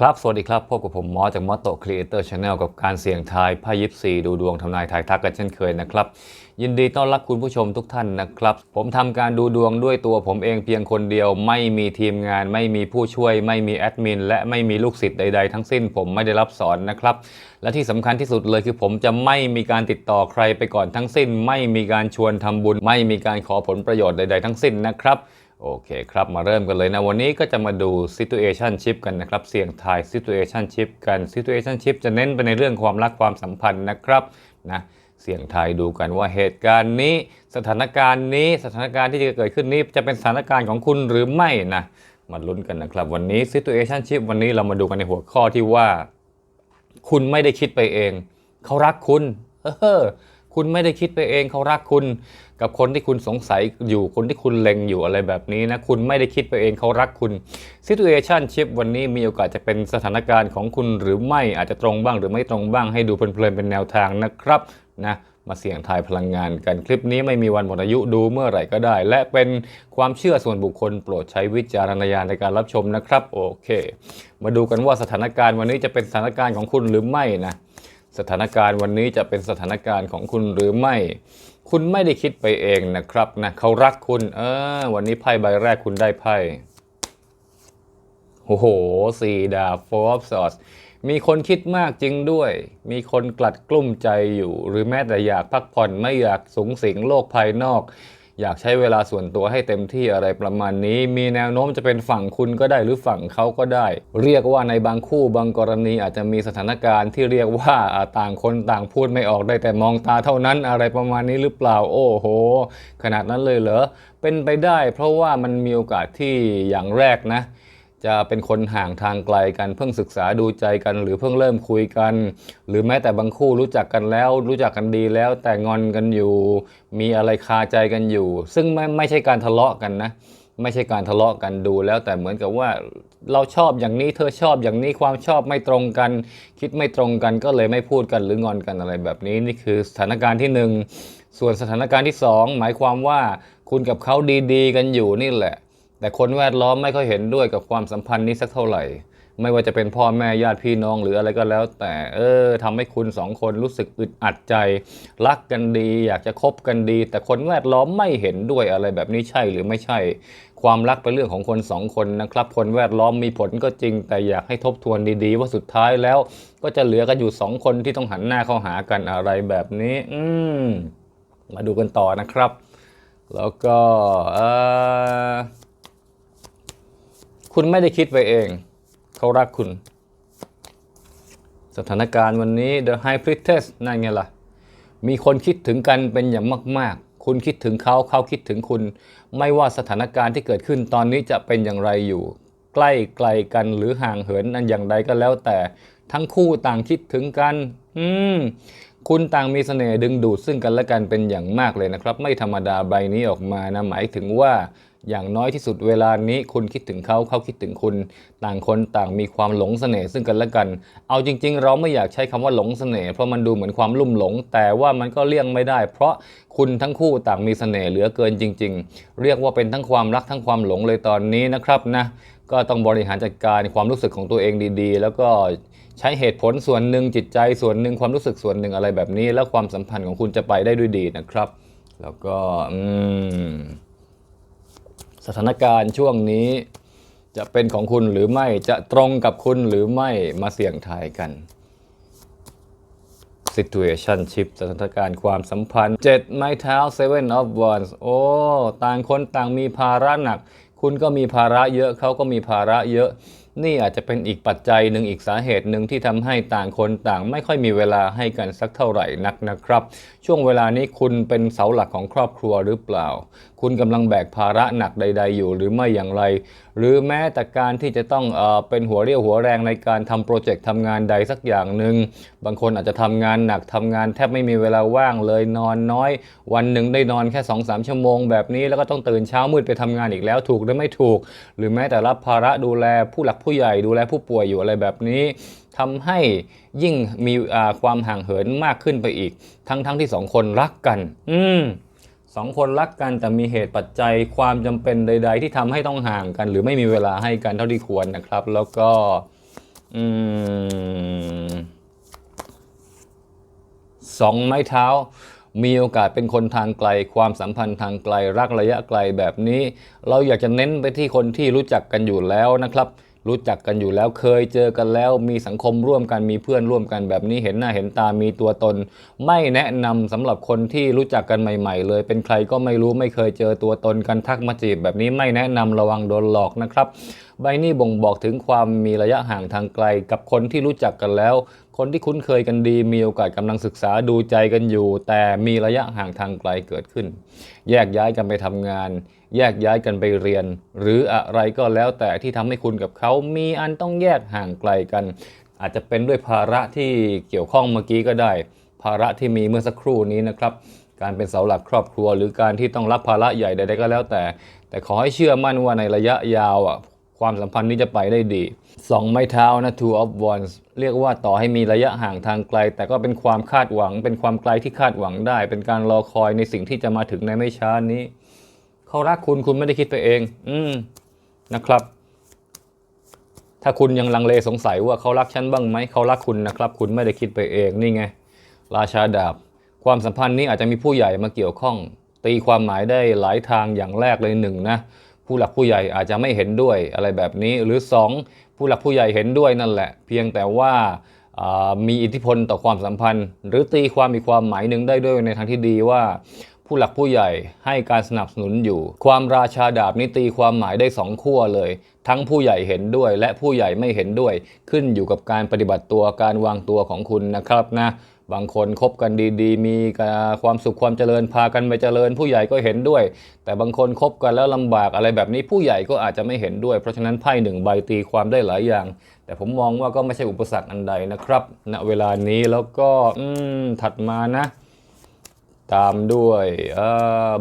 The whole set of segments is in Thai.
ครับ สวัสดีครับ พบกับผมมอสจากมอโตครีเอเตอร์ชาแนลกับการเสี่ยงทายไพ่ยิปซีดูดวงทำนายทายทักกันเช่นเคยนะครับ ยินดีต้อนรับคุณผู้ชมทุกท่านนะครับ ผมทำการดูดวงด้วยตัวผมเองเพียงคนเดียว ไม่มีทีมงาน ไม่มีผู้ช่วย ไม่มีแอดมิน และไม่มีลูกศิษย์ใด ๆ ทั้งสิ้นผมไม่ได้รับสอนนะครับ และที่สำคัญที่สุดเลยคือผมจะไม่มีการติดต่อใครไปก่อนทั้งสิ้น ไม่มีการชวนทำบุญ ไม่มีการขอผลประโยชน์ใด ๆ ทั้งสิ้นนะครับ โอเคครับมาเริ่มกันเลยนะ วันนี้ก็จะมาดู situation ship กันนะครับ เสี่ยงทาย situation ship กัน situation ship จะเน้นไปในเรื่องความรักความสัมพันธ์นะครับนะเสี่ยงทายดูกันว่าเหตุการณ์นี้ สถานการณ์นี้สถานการณ์ที่จะเกิดขึ้นนี้จะเป็นสถานการณ์ของคุณหรือไม่นะมาลุ้นกันนะครับ วันนี้ situation ship วันนี้เรามาดูกันในหัวข้อที่ว่า คุณไม่ได้คิดไปเอง เขารักคุณเออ คุณไม่ได้คิดไปเองเขารักคุณ กับคนที่คุณสงสัยอยู่คนที่คุณเล็งอยู่อะไรแบบนี้นะ คุณไม่ได้คิดไปเองเขารักคุณ situation ship วันนี้มีโอกาสจะเป็นสถานการณ์ของคุณหรือไม่อาจจะตรงบ้างหรือไม่ตรงบ้างให้ดูเพลินๆเป็นแนวทางนะครับนะมาเสี่ยงทายพลังงานกันคลิปนี้ไม่มีวันหมดอายุดูเมื่อไหร่ก็ได้ และเป็นความเชื่อส่วนบุคคลโปรดใช้วิจารณญาณในการรับชมนะครับ โอเค มาดูกันว่าสถานการณ์วันนี้จะเป็นสถานการณ์ของคุณหรือไม่นะ สถานการณ์วันนี้จะเป็นสถานการณ์ของคุณหรือไม่ คุณไม่ได้คิดไปเองนะครับนะเขารักคุณ เออ วันนี้ไพ่ใบแรกคุณได้ไพ่โอ้โหสี่ดาบโฟร์สอสมีคนคิดมากจริงด้วย มีคนกลัดกลุ้มใจอยู่ หรือแม้แต่อยากพักผ่อนไม่อยากสูงสิงโลกภายนอก อยากใช้เวลาส่วนตัวให้เต็มที่อะไรประมาณนี้ มีแนวโน้มจะเป็นฝั่งคุณก็ได้หรือฝั่งเขาก็ได้ เรียกว่าในบางคู่บางกรณีอาจจะมีสถานการณ์ที่เรียกว่าต่างคนต่างพูดไม่ออกได้แต่มองตาเท่านั้นอะไรประมาณนี้หรือเปล่าโอ้โห ขนาดนั้นเลยเหรอเป็นไปได้ เพราะว่ามันมีโอกาสที่อย่างแรกนะ จะเป็นคนห่างทางไกลกันเพิ่งศึกษาดูใจกัน หรือเพิ่งเริ่มคุยกัน หรือแม้แต่บางคู่รู้จักกันแล้ว รู้จักกันดีแล้วแต่งอนกันอยู่ มีอะไรคาใจกันอยู่ ซึ่งไม่ไม่ใช่การทะเลาะกันนะ ไม่ใช่การทะเลาะกันดูแล้วแต่เหมือนกับว่าเราชอบอย่างนี้เธอชอบอย่างนี้ความชอบไม่ตรงกัน คิดไม่ตรงกันก็เลยไม่พูดกันหรืองอนกันอะไรแบบนี้นี่คือสถานการณ์ที่หนึ่งส่วนสถานการณ์ที่สองหมายความว่าคุณกับเขาดีๆ กันอยู่นี่แหละ แต่คนแวดล้อมไม่ค่อยเห็นด้วยกับความสัมพันธ์นี้สักเท่าไหร่ ไม่ว่าจะเป็นพ่อแม่ญาติพี่น้องหรืออะไรก็แล้ว แต่เออทำให้คุณสองคนรู้สึกอึดอัดใจ รักกันดี อยากจะคบกันดี แต่คนแวดล้อมไม่เห็นด้วยอะไรแบบนี้ใช่หรือไม่ใช่ ความรักเป็นเรื่องของคนสองคนนะครับ คนแวดล้อมมีผลก็จริง แต่อยากให้ทบทวนดีๆ ว่าสุดท้ายแล้ว ก็จะเหลือกันอยู่สองคนที่ต้องหันหน้าเข้าหากันอะไรแบบนี้ อืมมาดูกันต่อนะครับ แล้วก็เออ คุณไม่ได้คิดไปเอง เขารักคุณ สถานการณ์วันนี้ The High Priestess นั่นไงล่ะ มีคนคิดถึงกันเป็นอย่างมาก ๆ คุณคิดถึงเขาเขาคิดถึงคุณ ไม่ว่าสถานการณ์ที่เกิดขึ้นตอนนี้จะเป็นอย่างไรอยู่ ใกล้ไกลกันหรือห่างเหินอันอย่างใดก็แล้วแต่ทั้งคู่ต่างคิดถึงกัน อืม คุณต่างมีเสน่ห์ดึงดูดซึ่งกันและกันเป็นอย่างมากเลยนะครับ ไม่ธรรมดาใบนี้ออกมานะหมายถึงว่าอย่างน้อยที่สุดเวลานี้คุณคิดถึงเขาเขาคิดถึงคุณ ต่างคนต่างมีความหลงเสน่ห์ซึ่งกันและกัน เอาจริง ๆ เราไม่อยากใช้คำว่าหลงเสน่ห์เพราะมันดูเหมือนความลุ่มหลง แต่ว่ามันก็เลี่ยงไม่ได้ เพราะคุณทั้งคู่ต่างมีเสน่ห์เหลือเกินจริง ๆ เรียกว่าเป็นทั้งความรักทั้งความหลงเลยตอนนี้นะครับนะ ก็ต้องบริหารจัดการความรู้สึกของตัวเองดีๆ แล้วก็ใช้เหตุผลส่วนหนึ่งจิตใจส่วนหนึ่งความรู้สึกส่วนหนึ่งอะไรแบบนี้ แล้วความสัมพันธ์ของคุณจะไปได้ด้วยดีนะครับ แล้วก็อืสถานการณ์ช่วงนี้จะเป็นของคุณหรือไม่จะตรงกับคุณหรือไม่มาเสี่ยงทายกัน situation ship สถานการณ์ความสัมพันธ์ 7 ไม้เท้า seven of wands โอ้ ต่างคนต่างมีภาระหนัก คุณก็มีภาระเยอะเขาก็มีภาระเยอะ นี่อาจจะเป็นอีกปัจจัยหนึ่งอีกสาเหตุหนึ่งที่ทำให้ต่างคนต่าง ไม่ค่อยมีเวลาให้กันสักเท่าไหร่นักนะครับ ช่วงเวลานี้คุณเป็นเสาหลักของครอบครัวหรือเปล่าคุณกำลังแบกภาระหนักใด ๆ อยู่หรือไม่อย่างไร หรือแม้แต่การที่จะต้องเออเป็นหัวเรี่ยวหัวแรงในการทำโปรเจกต์ทำงานใดสักอย่างหนึ่งบางคนอาจจะทำงานหนักทำงานแทบไม่มีเวลาว่างเลยนอนน้อย วันหนึ่งได้นอนแค่2อสชั่วโมงแบบนี้แล้วก็ต้องตื่นเช้ามืดไปทำงานอีกแล้วถูกหรือไม่ถูก หรือแม้แต่รับภาระดูแลผู้หลักผู้ใหญ่ดูแลผู้ป่วยอยู่อะไรแบบนี้ทำให้ยิ่งมีความห่างเหินมากขึ้นไปอีก ทั้งๆทที่สองคนรักกัน อืม สองคนรักกันแต่มีเหตุปัจจัยความจำเป็นใด ๆ ที่ทำให้ต้องห่างกัน หรือไม่มีเวลาให้กันเท่าที่ควรนะครับ แล้วก็สองไม้เท้า มีโอกาสเป็นคนทางไกล ความสัมพันธ์ทางไกล รักระยะไกลแบบนี้ เราอยากจะเน้นไปที่คนที่รู้จักกันอยู่แล้วนะครับ รู้จักกันอยู่แล้วเคยเจอกันแล้ว มีสังคมร่วมกันมีเพื่อนร่วมกันแบบนี้เห็นหน้าเห็นตามีตัวตน ไม่แนะนำสำหรับคนที่รู้จักกันใหม่ ๆ เลย เป็นใครก็ไม่รู้ไม่เคยเจอตัวตนกันทักมาจีบแบบนี้ไม่แนะนำระวังโดนหลอกนะครับ ใบนี้บ่งบอกถึงความมีระยะห่างทางไกล กับคนที่รู้จักกันแล้ว คนที่คุ้นเคยกันดี มีโอกาสกำลังศึกษาดูใจกันอยู่ แต่มีระยะห่างทางไกลเกิดขึ้น แยกย้ายกันไปทำงาน แยกย้ายกันไปเรียน หรืออะไรก็แล้วแต่ที่ทำให้คุณกับเขามีอันต้องแยกห่างไกลกัน อาจจะเป็นด้วยภาระที่เกี่ยวข้องเมื่อกี้ก็ได้ ภาระที่มีเมื่อสักครู่นี้นะครับการเป็นเสาหลักครอบครัวหรือการที่ต้องรับภาระใหญ่ใดๆก็แล้วแต่ แต่ขอให้เชื่อมั่นว่าในระยะยาวอะ ความสัมพันธ์นี้จะไปได้ดีสองไม้เท้านะ two of wands เรียกว่าต่อให้มีระยะห่างทางไกล แต่ก็เป็นความคาดหวัง เป็นความไกลที่คาดหวังได้ เป็นการรอคอยในสิ่งที่จะมาถึงในไม่ช้านี้ เขารักคุณคุณไม่ได้คิดไปเอง อืมนะครับ ถ้าคุณยังลังเลสงสัยว่าเขารักฉันบ้างไหมเขารักคุณนะครับ คุณไม่ได้คิดไปเองนี่ไง ราชาดาบ ความสัมพันธ์นี้อาจจะมีผู้ใหญ่มาเกี่ยวข้อง ตีความหมายได้หลายทางอย่างแรกเลยหนึ่งนะ ผู้หลักผู้ใหญ่อาจจะไม่เห็นด้วยอะไรแบบนี้ หรือสองผู้หลักผู้ใหญ่เห็นด้วยนั่นแหละ เพียงแต่ว่าอ่ามีอิทธิพลต่อความสัมพันธ์ หรือตีความมีความหมายหนึ่งได้ด้วยในทางที่ดีว่า ผู้หลักผู้ใหญ่ให้การสนับสนุนอยู่ ความราชาดาบนี้ตีความหมายได้สองขั้วเลย ทั้งผู้ใหญ่เห็นด้วย และผู้ใหญ่ไม่เห็นด้วย ขึ้นอยู่กับการปฏิบัติตัวการวางตัวของคุณนะครับนะ บางคนคบกันดีๆ มีความสุขความเจริญพากันไปเจริญ ผู้ใหญ่ก็เห็นด้วย แต่บางคนคบกันแล้วลำบากอะไรแบบนี้ผู้ใหญ่ก็อาจจะไม่เห็นด้วย เพราะฉะนั้นไพ่หนึ่งใบตีความได้หลายอย่าง แต่ผมมองว่าก็ไม่ใช่อุปสรรคอันใดนะครับณเวลานี้แล้วก็อืมถัดมานะ ตามด้วย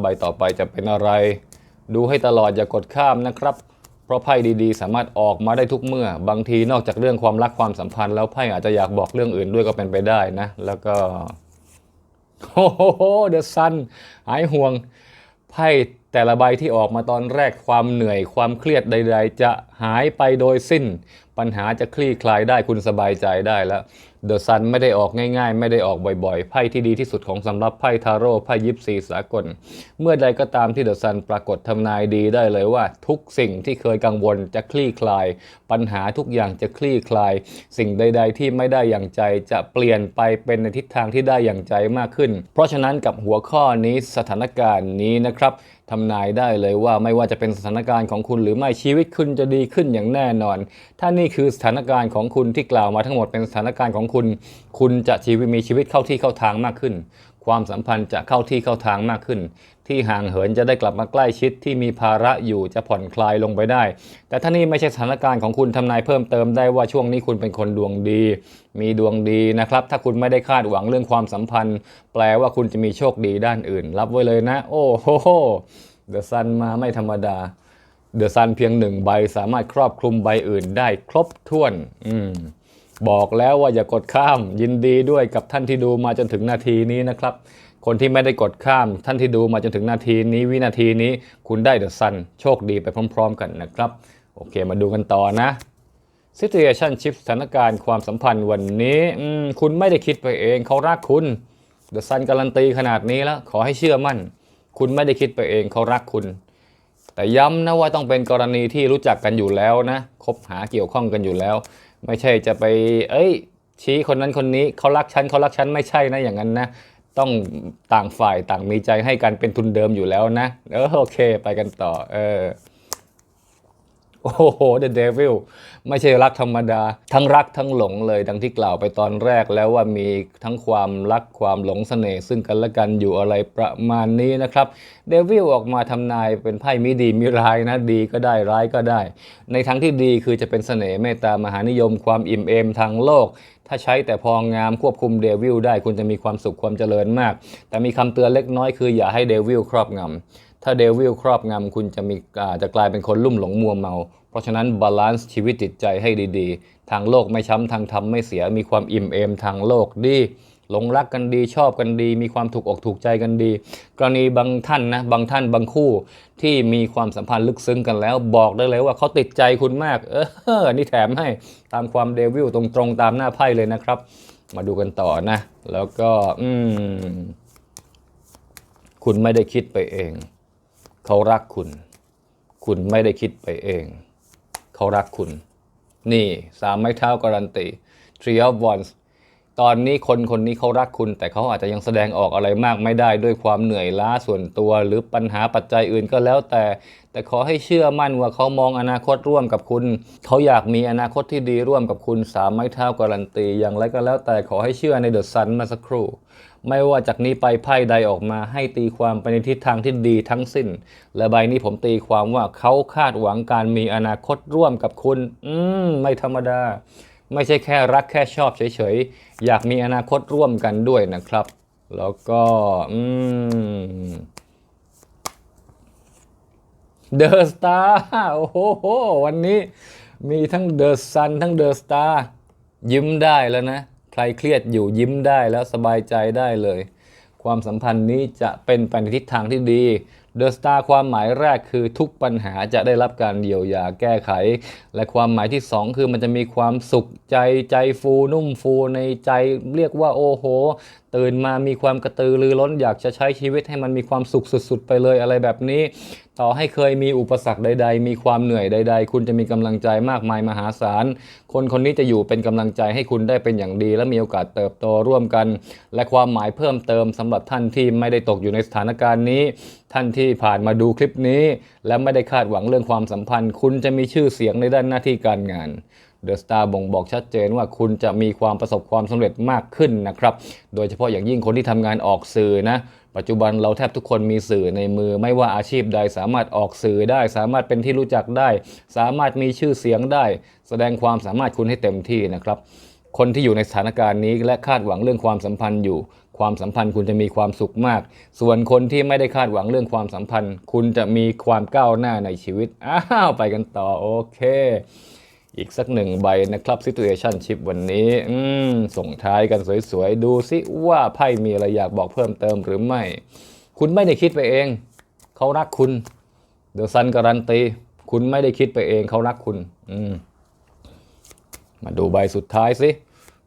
ใบต่อไปจะเป็นอะไร ดูให้ตลอดอย่ากดข้ามนะครับ เพราะไพ่ดีๆ สามารถออกมาได้ทุกเมื่อ บางทีนอกจากเรื่องความรักความสัมพันธ์แล้วไพ่อาจจะอยากบอกเรื่องอื่นด้วยก็เป็นไปได้นะ แล้วก็โอ้โหเดอะซันหายห่วง ไพ่แต่ละใบที่ออกมาตอนแรกความเหนื่อยความเครียดใด ๆ จะหายไปโดยสิ้น ปัญหาจะคลี่คลายได้คุณสบายใจได้แล้ว เดอะซันไม่ได้ออกง่ายๆ ไม่ได้ออกบ่อยๆ ไพ่ที่ดีที่สุดของสำหรับไพ่ทาโร่ไพ่ยิปซีสากล เมื่อใดก็ตามที่เดอะซันปรากฏทำนายดีได้เลยว่า ทุกสิ่งที่เคยกังวลจะคลี่คลาย ปัญหาทุกอย่างจะคลี่คลาย สิ่งใด ๆ ที่ไม่ได้อย่างใจจะเปลี่ยนไปเป็นในทิศทางที่ได้อย่างใจมากขึ้น เพราะฉะนั้นกับหัวข้อนี้สถานการณ์นี้นะครับ ทำนายได้เลยว่าไม่ว่าจะเป็นสถานการณ์ของคุณหรือไม่ชีวิตคุณจะดีขึ้นอย่างแน่นอน ถ้านี่คือสถานการณ์ของคุณที่กล่าวมาทั้งหมดเป็นสถานการณ์ของคุณ คุณจะชีวิตมีชีวิตเข้าที่เข้าทางมากขึ้น ความสัมพันธ์จะเข้าที่เข้าทางมากขึ้น ที่ห่างเหินจะได้กลับมาใกล้ชิดที่มีภาระอยู่จะผ่อนคลายลงไปได้ แต่ถ้านี่ไม่ใช่สถานการณ์ของคุณทำนายเพิ่มเติมได้ว่าช่วงนี้คุณเป็นคนดวงดี มีดวงดีนะครับ ถ้าคุณไม่ได้คาดหวังเรื่องความสัมพันธ์ แปลว่าคุณจะมีโชคดีด้านอื่น รับไว้เลยนะ โอ้โหเดอะซันมาไม่ธรรมดาเดอะซันเพียงหนึ่งใบสามารถครอบคลุมใบอื่นได้ครบถ้วน อืม บอกแล้วว่าอย่ากดข้าม ยินดีด้วยกับท่านที่ดูมาจนถึงนาทีนี้นะครับ คนที่ไม่ได้กดข้ามท่านที่ดูมาจนถึงนาทีนี้วินาทีนี้คุณได้เดอะซันโชคดีไปพร้อม ๆ กันนะครับ โอเคมาดูกันต่อนะ situation shift สถานการณ์ความสัมพันธ์วันนี้คุณไม่ได้คิดไปเองเขารักคุณเดอะซันการันตีขนาดนี้แล้วขอให้เชื่อมั่น คุณไม่ได้คิดไปเองเขารักคุณ แต่ย้ำนะว่าต้องเป็นกรณีที่รู้จักกันอยู่แล้วนะคบหาเกี่ยวข้องกันอยู่แล้ว ไม่ใช่จะไป เอ้ย ชี้คนนั้นคนนี้เขารักฉันเขารักฉันไม่ใช่นะอย่างนั้นนะต้องต่างฝ่ายต่างมีใจให้กันเป็นทุนเดิมอยู่แล้วนะเออโอเค ไปกันต่อ เออ โอ้โห The Devil ไม่ใช่รักธรรมดา ทั้งรักทั้งหลงเลยดังที่กล่าวไปตอนแรกแล้วว่ามีทั้งความรักความหลงเสน่ห์ซึ่งกันและกันอยู่อะไรประมาณนี้นะครับเดวิลออกมาทำนายเป็นไพ่มีดีมีร้ายนะดีก็ได้ร้ายก็ได้ ในทั้งที่ดีคือจะเป็นเสน่ห์เมตตามหานิยมความอิ่มเอมทางโลก ถ้าใช้แต่พองามควบคุมเดวิลได้คุณจะมีความสุขความเจริญมาก แต่มีคำเตือนเล็กน้อยคืออย่าให้เดวิลครอบงำ ถ้าเดวิลครอบงำคุณจะมีอาจะกลายเป็นคนลุ่มหลงมัวเมา เพราะฉะนั้นบาลานซ์ชีวิตจิตใจให้ดีๆ ทางโลกไม่ช้ำทางธรรมไม่เสีย มีความอิ่มเอมทางโลกดีหลงรักกันดีชอบกันดี มีความถูกอกถูกใจกันดี กรณีบางท่านนะบางท่านบางคู่ที่มีความสัมพันธ์ลึกซึ้งกันแล้ว บอกได้เลยว่าเขาติดใจคุณมาก เอออันนี่แถมให้ตามความเดวิลตรงๆตามหน้าไพ่เลยนะครับ มาดูกันต่อนะ แล้วก็อืมคุณไม่ได้คิดไปเอง เขารักคุณ คุณไม่ได้คิดไปเอง เขารักคุณ นี่สามไม้เท้าการันตี Three of Wands ตอนนี้คนคนนี้เขารักคุณ แต่เขาอาจจะยังแสดงออกอะไรมากไม่ได้ด้วยความเหนื่อยล้าส่วนตัว หรือปัญหาปัจจัยอื่นก็แล้วแต่ แต่ขอให้เชื่อมั่นว่าเขามองอนาคตร่วมกับคุณ เขาอยากมีอนาคตที่ดีร่วมกับคุณสามไม้เท้าการันตีอย่างไรก็แล้วแต่ขอให้เชื่อในเดอะซันมาสักครู่ ไม่ว่าจากนี้ไปไพ่ใดออกมาให้ตีความไปในทิศทางที่ดีทั้งสิ้น และใบนี้ผมตีความว่าเขาคาดหวังการมีอนาคตร่วมกับคุณ อืม ไม่ธรรมดา ไม่ใช่แค่รักแค่ชอบเฉยๆ อยากมีอนาคตร่วมกันด้วยนะครับ แล้วก็ อืมเดอะสตาร์โอ้โห วันนี้มีทั้งเดอะซันทั้งเดอะสตาร์ยิ้มได้แล้วนะ ใครเครียดอยู่ยิ้มได้แล้วสบายใจได้เลย ความสัมพันธ์นี้จะเป็นไปในทิศทางที่ดี เดอะสตาร์ความหมายแรกคือทุกปัญหาจะได้รับการเยียวยาแก้ไข และความหมายที่ 2 คือมันจะมีความสุขใจใจฟูนุ่มฟูในใจเรียกว่าโอ้โห ตื่นมามีความกระตือรือร้นอยากจะใช้ชีวิตให้มันมีความสุขสุด ๆ ไปเลยอะไรแบบนี้ ต่อให้เคยมีอุปสรรคใด ๆ มีความเหนื่อยใด ๆ คุณจะมีกำลังใจมากมายมหาศาลคนคนนี้จะอยู่เป็นกำลังใจให้คุณได้เป็นอย่างดี และมีโอกาสเติบโตร่วมกัน และความหมายเพิ่มเติมสำหรับท่านที่ไม่ได้ตกอยู่ในสถานการณ์นี้ท่านที่ที่ผ่านมาดูคลิปนี้ และไม่ได้คาดหวังเรื่องความสัมพันธ์ คุณจะมีชื่อเสียงในด้านหน้าที่การงานเดอะสตาร์บ่งบอกชัดเจนว่าคุณจะมีความประสบความสำเร็จมากขึ้นนะครับ โดยเฉพาะอย่างยิ่งคนที่ทำงานออกสื่อนะ ปัจจุบันเราแทบทุกคนมีสื่อในมือ ไม่ว่าอาชีพใดสามารถออกสื่อได้ สามารถเป็นที่รู้จักได้ สามารถมีชื่อเสียงได้ แสดงความสามารถคุณให้เต็มที่นะครับ คนที่อยู่ในสถานการณ์นี้และคาดหวังเรื่องความสัมพันธ์อยู่ ความสัมพันธ์คุณจะมีความสุขมาก ส่วนคนที่ไม่ได้คาดหวังเรื่องความสัมพันธ์ คุณจะมีความก้าวหน้าในชีวิต อ้าวไปกันต่อโอเค อีกสักหนึ่งใบนะครับ Situationship วันนี้ส่งท้ายกันสวยๆ ดูซิว่าไพ่มีอะไรอยากบอกเพิ่มเติมหรือไม่ คุณไม่ได้คิดไปเอง เขารักคุณเดอะซันการันตีคุณไม่ได้คิดไปเองเขารักคุณ อืมมาดูใบสุดท้ายสิ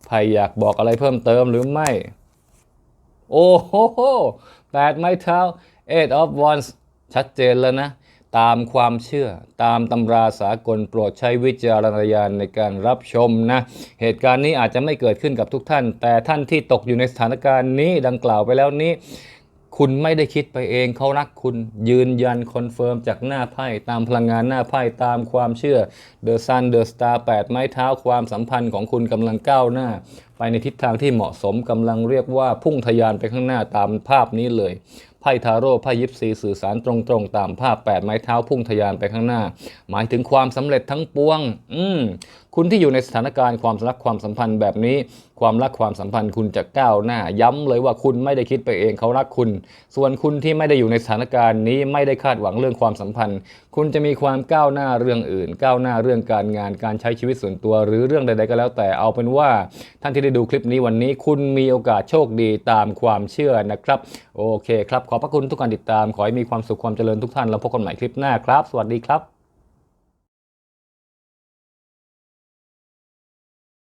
ใครอยากบอกอะไรเพิ่มเติมหรือไม่ โอ้โหแปดไม้เท้า eight of wands ชัดเจนแล้วนะ ตามความเชื่อ ตามตำราสากลโปรดใช้วิจารณญาณในการรับชมนะ เหตุการณ์นี้อาจจะไม่เกิดขึ้นกับทุกท่าน แต่ท่านที่ตกอยู่ในสถานการณ์นี้ดังกล่าวไปแล้วนี้ คุณไม่ได้คิดไปเองเขารักคุณยืนยันคอนเฟิร์มจากหน้าไพ่ตามพลังงานหน้าไพ่ตามความเชื่อ The Sun The Star 8 ไม้เท้าความสัมพันธ์ของคุณกำลังก้าวหน้า ไปในทิศทางที่เหมาะสมกำลังเรียกว่าพุ่งทะยานไปข้างหน้าตามภาพนี้เลยไพ่ทาโร่ไพ่ยิปซีสื่อสารตรงๆ ตามภาพ 8 ไม้เท้าพุ่งทะยานไปข้างหน้า หมายถึงความสำเร็จทั้งปวง อืมคุณที่อยู่ในสถานการณ์ความรักความสัมพันธ์แบบนี้ ความรักความสัมพันธ์คุณจะก้าวหน้า ย้ำเลยว่าคุณไม่ได้คิดไปเองเขารักคุณ ส่วนคุณที่ไม่ได้อยู่ในสถานการณ์นี้ไม่ได้คาดหวังเรื่องความสัมพันธ์ คุณจะมีความก้าวหน้าเรื่องอื่น ก้าวหน้าเรื่องการงานการใช้ชีวิตส่วนตัว หรือเรื่องใดๆก็แล้วแต่เอาเป็นว่าท่านที่ได้ดูคลิปนี้วันนี้ คุณมีโอกาสโชคดีตามความเชื่อนะครับ โอเคครับขอบพระคุณทุกการติดตาม ขอให้มีความสุขความเจริญทุกท่านแล้วพบกันใหม่คลิปหน้าครับ สวัสดีครับ